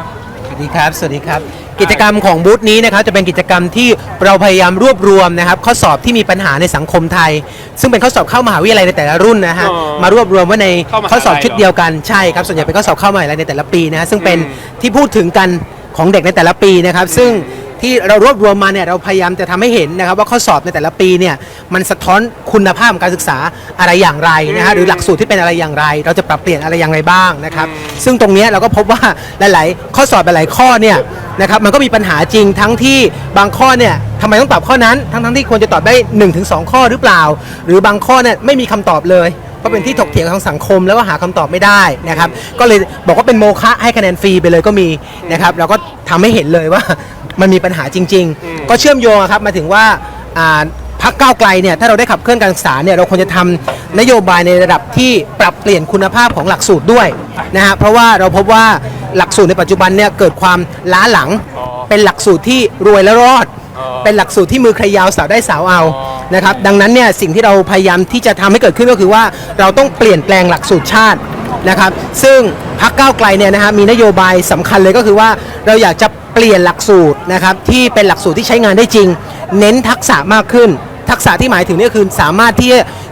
ครับสวัสดีครับ สวัสดีครับ กิจกรรมของบูธนี้นะครับจะเป็นกิจกรรมที่เราพยายามรวบรวมนะครับ ข้อสอบที่มีปัญหาในสังคมไทย ซึ่งเป็นข้อสอบเข้ามหาวิทยาลัยในแต่ละรุ่นนะฮะอ๋อมารวบรวมไว้ในเข้ามหาข้อสอบลัยชุดเดียวกันใช่ครับส่วนใหญ่เป็นข้อสอบเข้ามหาวิทยาลัยในแต่ละปีนะฮะซึ่งเป็นอืมที่พูดถึงกันของเด็กในแต่ละปีนะครับ ซึ่ง ที่เรารวบรวมมาเนี่ยเราพยายามจะทำให้เห็นนะครับว่าข้อสอบในแต่ละปีเนี่ยมันสะท้อนคุณภาพของการศึกษาอะไรอย่างไรนะฮะหรือหลักสูตรที่เป็นอะไรอย่างไร เราจะปรับเปลี่ยนอะไรอย่างไรบ้างนะครับซึ่งตรงเนี้ยเราก็พบว่าหลาย ๆ ข้อสอบหลายๆข้อเนี่ยนะครับมันก็มีปัญหาจริงทั้งที่บางข้อเนี่ยทำไมต้องตอบข้อนั้น ทั้งทั้งที่ควรจะตอบได้ 1-2 ข้อหรือเปล่า หรือบางข้อเนี่ยไม่มีคำตอบเลย ก็เป็นที่ถกเถียงทางสังคมแล้วก็หาคำตอบไม่ได้นะครับ ก็เลยบอกว่าเป็นโมฆะให้คะแนนฟรีไปเลยก็มีนะครับเราก็ทำให้เห็นเลยว่ามันมีปัญหาจริง ๆ ก็เชื่อมโยงครับมาถึงว่าพักก้าวไกลเนี่ยถ้าเราได้ขับเคลื่อนการศึกษาเนี่ยเราควรจะทำนโยบายในระดับที่ปรับเปลี่ยนคุณภาพของหลักสูตรด้วยนะฮะเพราะว่าเราพบว่าหลักสูตรในปัจจุบันเนี่ยเกิดความล้าหลัง เป็นหลักสูตรที่รวยแล้วรอด เป็นหลักสูตรที่มือใครยาวสาวได้สาวเอา นะครับดังนั้นเนี่ยสิ่งที่เราพยายามที่จะทำให้เกิดขึ้นก็คือว่าเราต้องเปลี่ยนแปลงหลักสูตรชาตินะครับซึ่งพักก้าวไกลเนี่ยนะฮะมีนโยบายสำคัญเลยก็คือว่าเราอยากจะเปลี่ยนหลักสูตรนะครับที่เป็นหลักสูตรที่ใช้งานได้จริง เน้นทักษะมากขึ้น ทักษะที่หมายถึงนี่คือสามารถที่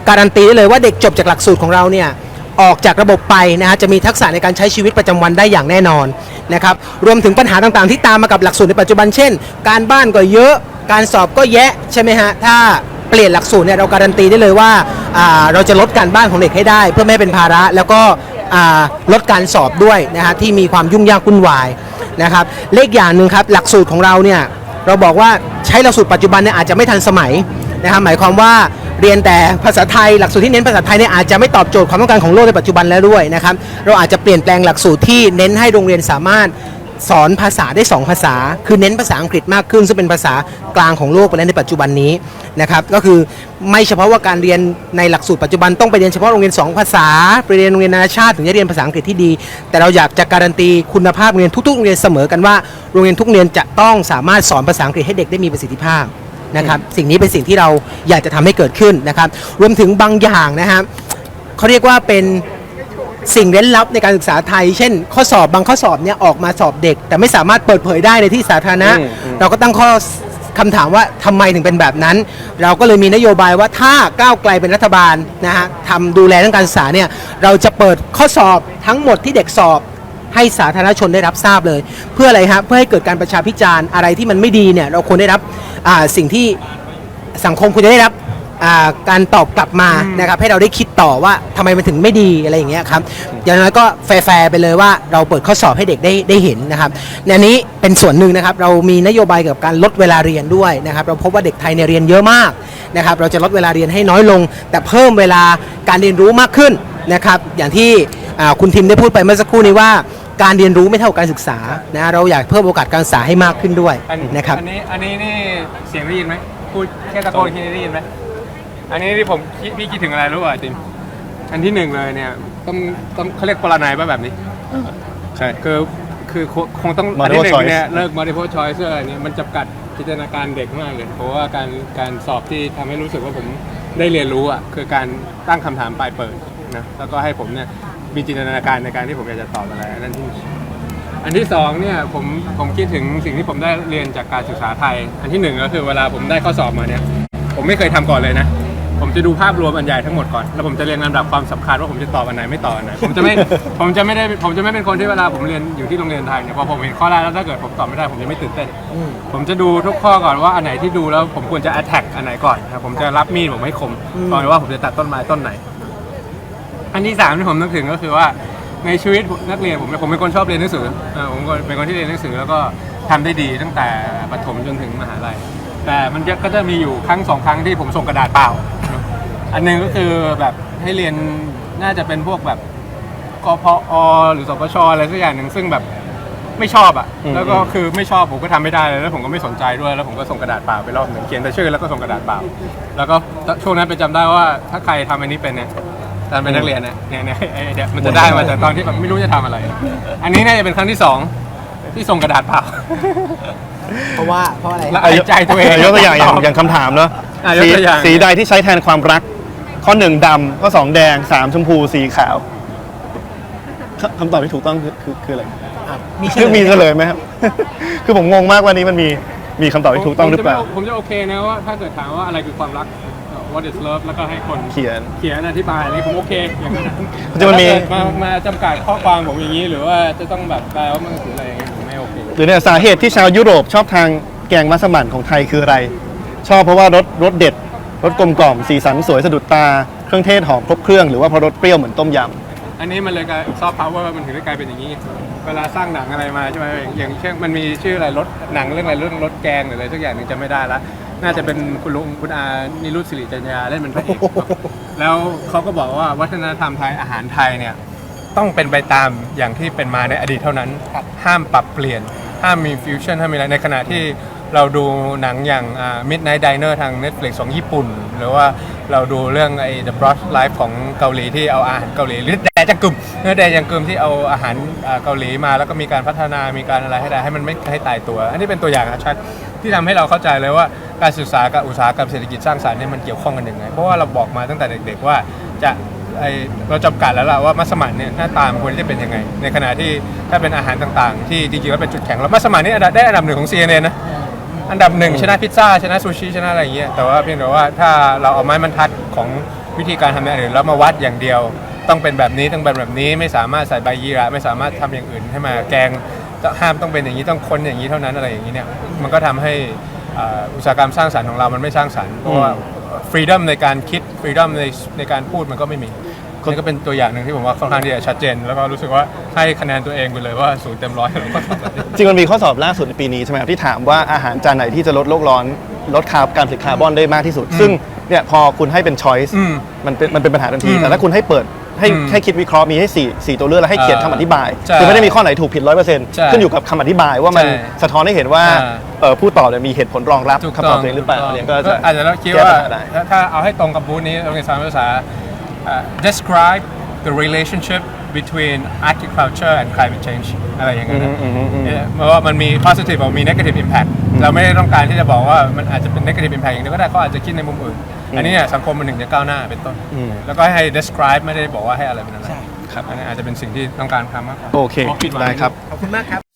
การันตีได้เลยว่าเด็กจบจากหลักสูตรของเราเนี่ยออกจากระบบไปนะฮะจะมีทักษะในการใช้ชีวิตประจำวันได้อย่างแน่นอนนะครับรวมถึงปัญหาต่างๆ ที่ตามมากับหลักสูตรในปัจจุบันเช่น การบ้านก็เยอะการสอบก็แยะใช่ไหมฮะถ้า เปลี่ยนหลักสูตรเนี่ยเราการันตีได้เลยว่าเราจะลดการบ้านของเด็กให้ได้ เพื่อไม่ให้เป็นภาระ แล้วก็ลดการสอบด้วยนะฮะที่มีความยุ่งยากวุ่นวายนะครับเลขอย่างหนึ่งครับหลักสูตรของเราเนี่ยเราบอกว่าใช้หลักสูตรปัจจุบันเนี่ยอาจจะไม่ทันสมัยนะครับหมายความว่าเรียนแต่ภาษาไทยหลักสูตรที่เน้นภาษาไทยเนี่ยอาจจะไม่ตอบโจทย์ความต้องการของโลกในปัจจุบันแล้วด้วยนะครับเราอาจจะเปลี่ยนแปลงหลักสูตรที่เน้นให้โรงเรียนสามารถ สอนภาษาได้ 2 ภาษา คือเน้นภาษาอังกฤษมากขึ้น ซึ่งเป็นภาษากลางของโลกไปแล้วในปัจจุบันนี้นะครับก็คือไม่เฉพาะว่าการเรียนในหลักสูตรปัจจุบันต้องไปเรียนเฉพาะโรงเรียนสองภาษาไปเรียนโรงเรียนนานาชาติถึงจะเรียนภาษาอังกฤษที่ดี แต่เราอยากจะการันตีคุณภาพโรงเรียนทุกๆโรงเรียนเสมอกันว่าโรงเรียนทุกโรงเรียนจะต้องสามารถสอนภาษาอังกฤษให้เด็กได้มีประสิทธิภาพนะครับสิ่งนี้เป็นสิ่งที่เราอยากจะทำให้เกิดขึ้นนะครับรวมถึงบางอย่างนะครับเขาเรียกว่าเป็น สิ่งเร้นลับในการศึกษาไทย เช่น ข้อสอบบางข้อสอบเนี่ยออกมาสอบเด็ก แต่ไม่สามารถเปิดเผยได้ในที่สาธารณะ อืมอืม เราก็ตั้งข้อคำถามว่าทำไมถึงเป็นแบบนั้น เราก็เลยมีนโยบายว่าถ้าก้าวไกลเป็นรัฐบาลนะฮะทำดูแลเรื่องการศึกษาเนี่ยเราจะเปิดข้อสอบทั้งหมดที่เด็กสอบ ให้สาธารณชนได้รับทราบเลย เพื่ออะไรครับเพื่อให้เกิดการประชาพิจารณ์อะไรที่มันไม่ดีเนี่ยเราควรได้รับอ่าสิ่งที่ สังคมควรจะได้รับ อ่าการตอบกลับมานะครับให้เราได้คิดต่อว่าทำไมมันถึงไม่ดีอะไรอย่างเงี้ยครับอย่างน้อยก็แฟร์ๆไปเลยว่าเราเปิดข้อสอบให้เด็กได้ได้เห็นนะครับในอันนี้เป็นส่วนหนึ่งนะครับเรามีนโยบายเกี่ยวกับการลดเวลาเรียนด้วยนะครับเราพบว่าเด็กไทยเนี่ยเรียนเยอะมากนะครับเราจะลดเวลาเรียนให้น้อยลง แต่เพิ่มเวลาการเรียนรู้มากขึ้นนะครับอย่างที่อ่าคุณทิมได้พูดไปเมื่อสักครู่นี้ว่าการเรียนรู้ไม่เท่ากับการศึกษานะเราอยากเพิ่มโอกาสการศึกษาให้มากขึ้นด้วยอันนะครับ อันนี้อันนี้นี่เสียงได้ยินไหมพูดแค่ตะโกนทีนี้ได้ยินไหม อันนี้ที่ผมคิดพี่คิดถึงอะไรรู้ป่ะจิมอันที่หนึ่งเลยเนี่ยต้องต้องเขาเรียกปรนัยป่ะแบบนี้ ใช่ คือคือคงคงต้อง Multiple อันที่หนึ่ง choice เนี่ยเลิก multiple choice เสื้ออันนี้มันจำกัดจินตนาการเด็กมากเลย เพราะว่าการการสอบที่ทำให้รู้สึกว่าผมได้เรียนรู้อะคือการตั้งคำถามปลายเปิดนะแล้วก็ให้ผมเนี่ยมีจินตนาการในการที่ผมอยากจะตอบอะไรอันนั้นที่ อันที่สองเนี่ยผมผมคิดถึงสิ่งที่ผมได้เรียนจากการศึกษาไทย อันที่หนึ่งก็คือเวลาผมได้ข้อสอบมาเนี่ย ผมไม่เคยทำก่อนเลยนะ ผมจะดูภาพรวมอันใหญ่ทั้งหมดก่อน แล้วผมจะเรียงลำดับความสำคัญว่าผมจะตอบอันไหนไม่ตอบอันไหน ผมจะไม่ ผมจะไม่ได้ ผมจะไม่เป็นคนที่เวลาผมเรียนอยู่ที่โรงเรียนไทยเนี่ย พอผมเห็นข้อแรกแล้วถ้าเกิดผมตอบไม่ได้ผมจะไม่ตื่นเต้น อืม ผมจะดูทุกข้อก่อนว่าอันไหนที่ดูแล้วผมควรจะ attack อันไหนก่อนนะครับผมจะรับมีดผมให้คมอืม ก่อนว่าผมจะตัดต้นไม้ต้นไหน อันที่สามที่ผมนึกถึงก็คือว่าในชีวิตนักเรียนผมเนี่ยผมเป็นคนชอบเรียนหนังสือเออผมเป็นคนที่เรียนหนังสือแล้วก็ทำได้ดีตั้งแต่ประถมจนถึงมหาลัยแต่มันจะก็จะมีอยู่ครั้งสองครั้งที่ผมส่งกระดาษเปล่า อันหนึงก็คือแบบให้เรียนน่าจะเป็นพวกแบบกพอหรือสปชอะไรสักอย่างหนึ่งซึ่งแบบไม่ชอบอะ อืม แล้วก็คือไม่ชอบผมก็ทำไม่ได้เลยแล้วผมก็ไม่สนใจด้วยแล้วผมก็ส่งกระดาษเปล่าไปรอบหนึ่งเขียนแต่ชื่อแล้วก็ส่งกระดาษเปล่าแล้วก็ช่วงนั้นไปจำได้ว่าถ้าใครทำอันนี้เป็นเนี่ยตอนเป็นนักเรียนเนี่ยเนี่ยเนี่ยไอ้เนี่ยมันจะได้มาจากตอนที่แบบไม่รู้จะทำอะไร อันนี้น่าจะเป็นครั้งที่สองที่ส่งกระดาษเปล่า เพราะว่าเพราะอะไร แล้วไอ้ใจตัวเองยกตัวอย่างอย่างอย่างคำถามเนาะอะยกสีตัวอย่าง สีใดที่ใช้แทนความรัก ข้อหนึ่งดำข้อสองแดงสามชมพูสีขาวคคำตอบที่ถูกต้องคือคือคืออะไรครับมีเฉลคือยมีไหมเฉลยไหมครับ คือผมงงมากว่านี้มันมีมีคำตอบที่ถูกต้องหรือเปล่าผมจะผมจะโอเคนะว่าถ้าเกิดถามว่าอะไรคือความรัก what is love แล้วก็ให้คนเขียน เขียนอธิบายอันนี้ผมโอเคอย่างนั้นจะมันมี แต่ถ้าเกิดมามาจำกัดข้อความผมอย่างนี้ หรือว่าจะต้องแบบแปลว่ามันคืออะไรอย่างเงี้ยผมไม่โอเค หรือเนี่ยสาเหตุที่ชาวยุโรปชอบทางแกงมัสมั่นของไทยคืออะไร ชอบเพราะว่ารสรสเด็ด รสกลมกล่อมสีสันสวยสะดุดตา เครื่องเทศหอมครบเครื่องหรือว่าเพราะรสเปรี้ยวเหมือนต้มยำ อันนี้มันเลยกลายซอฟต์พาวเวอร์มันถึงได้กลายเป็นอย่างนี้เวลาสร้างหนังอะไรมาใช่ไหมอย่างอย่างเช่นมันมีชื่ออะไรรถหนังเรื่องอะไรเรื่องรถแกงหรืออะไรสักอย่างหนึ่งจะไม่ได้ละ น่าจะเป็นคุณลุงคุณอานิรุตศิริจัญญาเล่นเป็นพระเอก แล้วเขาก็บอกว่าวัฒนธรรมไทยอาหารไทยเนี่ยต้องเป็นไปตามอย่างที่เป็นมาในอดีตเท่านั้น ห้ามปรับเปลี่ยน ห้ามมีฟิวชั่นห้ามมีอะไรในขณะที่ เราดูหนังอย่าง Midnight Diner ทาง Netflix ของญี่ปุ่น หรือว่าเราดูเรื่องไอ้ The Broad Life ของเกาหลีที่เอาอาหารเกาหลีหรือแดจังกึมเนื้อแดจังกึมที่เอาอาหารเกาหลีมาแล้วก็มีการพัฒนามีการอะไรให้ได้ให้มันไม่ให้ตายตัว อันนี้เป็นตัวอย่างชัดที่ทำให้เราเข้าใจเลยว่าการศึกษากับอุตสาหกรรมเศรษฐกิจสร้างสรรค์เนี่ยมันเกี่ยวข้องกันยังไง เพราะว่าเราบอกมาตั้งแต่เด็ก ๆ ว่าจะไอเราจำกัดแล้วล่ะว่ามัสมั่นเนี่ยหน้าตามควรจะเป็นยังไง ในขณะที่ถ้าเป็นอาหารต่างๆ ที่จริงๆแล้วเป็นจุดแข็งแล้วมัสมั่นนี่ได้อันดับหนึ่งของ CNN นะ อันดับหนึ่งชนะพิซซ่าชนะซูชิชนะอะไรอย่างเงี้ยแต่ว่าเพียงแต่ว่าถ้าเราเอาไม้บรรทัดของวิธีการทำอย่างอื่นแล้วมาวัดอย่างเดียว ต้องเป็นแบบนี้ต้องเป็นแบบนี้ไม่สามารถใส่ใบยีระไม่สามารถทำอย่างอื่นให้มาแกงต้องห้ามต้องเป็นอย่างนี้ต้องคนอย่างนี้เท่านั้นอะไรอย่างนี้เนี่ยมันก็ทำให้อ่าอุตสาหกรรมสร้างสรรค์ของเรามันไม่สร้างสรรค์เพราะว่าฟรีดอมในการคิดฟรีดอมในในการพูดมันก็ไม่มี นี่ก็เป็นตัวอย่างหนึ่งที่ผมว่าค่อนข้างที่จะชัดเจน แล้วก็รู้สึกว่าให้คะแนนตัวเองไปเลยว่าศูนย์เต็มร้อยแล้วก็ทำแบบนี้ำจริงมันมีข้อสอบล่าสุดในปีนี้ใช่ไหมครับที่ถามว่าอาหารจานไหนที่จะลดโลกร้อนลดคาร์บการผลิตคาร์บอนได้มากที่สุด ซึ่งเนี่ยพอคุณให้เป็นช้อยส์อืม มันเป็นมันเป็นปัญหาทันที อืมแต่ถ้าคุณให้เปิดให้อืมให้คิดวิเคราะห์มีให้สี่สี่ตัวเลือกแล้วให้เขียนอ่าคำอธิบายใช่คือไม่ได้มีข้อไหนถูกผิดร้อยเปอร์เซ็นต์ใช่ขึ้นอยู่กับคำอธิบายว่ามันใช่ สะท้อนให้เห็นว่าอ่าเอ่อผู้ตอบเนี่ยมีเหตุผลรองรับถูกคำตอบตัวเองหรือเปล่าถูต้งเนี่ยก็ก็จะอาจจะเราคิดแก้ว่าปัญหาได้ ถ้าถ้าเอาให้ตรงกับบูธนี้เราเรียนสามภาษา อ่า describe the relationship between agriculture and climate change อะไรอย่างเงี้ยนะอืมอืมอืมเนี่ยเพราะว่ามันมี positive กับมี negative impact เราไม่ได้ต้องการที่จะบอกว่ามันอาจจะเป็น negative impact อย่างเดียวก็ได้เขาอาจจะคิดในมุมอื่น อันนี้เนี่ยสังคมมันถึงจะก้าวหน้าเป็นต้นอืมแล้วก็ให้ describe ไม่ได้บอกว่าให้อะไรเป็นอะไรใช่ครับอันนี้อาจจะเป็นสิ่งที่ต้องการทำมากกว่าโอเคพราะผิดหวังได้ครับ ขอบคุณมากครับ